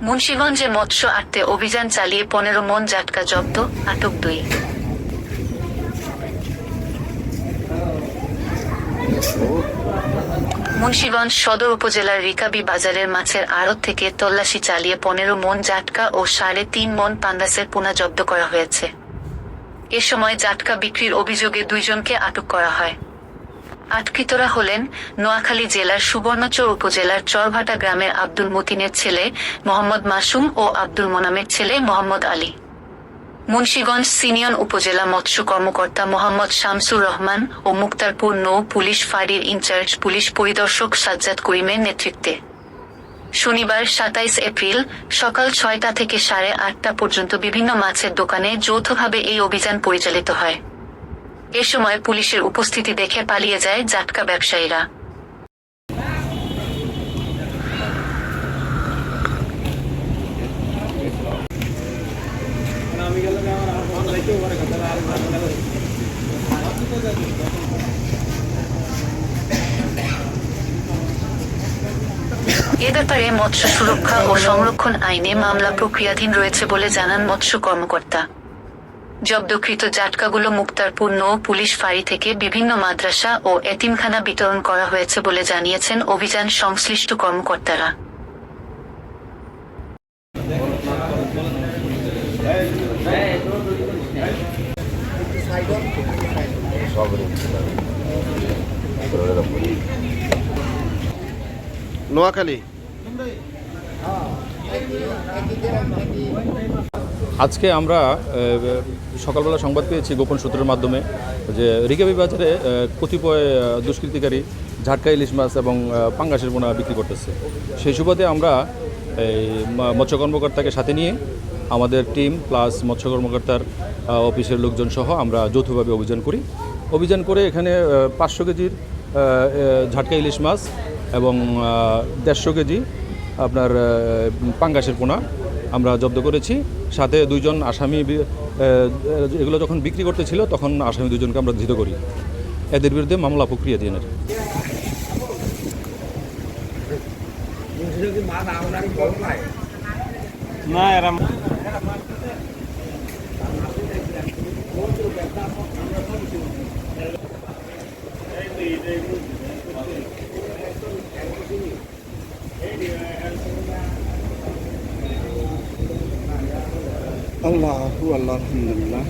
মুন্সিগঞ্জে মৎস্য আটতে অভিযান চালিয়ে পনেরো মন জাটকা জব্দ, আটক দুই। মুন্সীগঞ্জ সদর উপজেলার রিকাবি বাজারের মাছের আড়ত থেকে তল্লাশি চালিয়ে পনেরো মন জাটকা ও সাড়ে তিন মন পান্দাসের পোনা জব্দ করা হয়েছে। এ সময় জাটকা বিক্রির অভিযোগে দুইজনকে আটক করা হয়। আটকৃতরা হলেন নোয়াখালী জেলার সুবর্ণচর উপজেলার চরভাটা গ্রামের আব্দুল মতিনের ছেলে মোহাম্মদ মাসুম ও আব্দুল মোনামের ছেলে মোহাম্মদ আলী। মুন্সীগঞ্জ সিনিয়ন উপজেলা মৎস্য কর্মকর্তা মোহাম্মদ শামসুর রহমান ও মুক্তারপুর নৌ পুলিশ ফাঁড়ির ইনচার্জ পুলিশ পরিদর্শক সাজ্জাদ করিমের নেতৃত্বে। শনিবার সাতাইশ এপ্রিল সকাল ছয়টা থেকে সাড়ে আটটা পর্যন্ত বিভিন্ন মাছের দোকানে যৌথভাবে এই অভিযান পরিচালিত হয়। এ সময় পুলিশের উপস্থিতি দেখে পালিয়ে যায় জাটকা ব্যবসায়ীরা। এ ব্যাপারে মৎস্য সুরক্ষা ও সংরক্ষণ আইনে মামলা প্রক্রিয়াধীন রয়েছে বলে জানান মৎস্য কর্মকর্তা। জব্দকৃত জাটকাগুলো মুক্তারপুর নৌ পুলিশ ফাঁড়ি থেকে বিভিন্ন মাদ্রাসা ও এতিমখানা বিতরণ করা হয়েছে বলে জানিয়েছেন অভিযান সংশ্লিষ্ট কর্মকর্তারা। নোয়াখালী। আজকে আমরা সকালবেলা সংবাদ পেয়েছি গোপন সূত্রের মাধ্যমে যে রিকাবি বাজারে কতিপয় দুষ্কৃতিকারী ঝাটকা ইলিশ মাছ এবং পাঙ্গাসের পোনা বিক্রি করতেছে। সেই সুবাদে আমরা এই মৎস্য কর্মকর্তাকে সাথে নিয়ে আমাদের টিম প্লাস মৎস্য কর্মকর্তার অফিসের লোকজন সহ আমরা যৌথভাবে অভিযান করি। অভিযান করে এখানে পাঁচশো কেজির ঝাটকা ইলিশ মাছ এবং দেড়শো কেজি আপনার পাঙ্গাসের পোনা আমরা জব্দ করেছি। সাথে দুইজন আসামি এগুলো যখন বিক্রি করতেছিল, তখন আসামি দুজনকে আমরা ধৃত করি। এদের বিরুদ্ধে মামলা প্রক্রিয়াধীন আছে না, এরা আল্লাহ আল্লাহ আলহামদুলিল্লাহ।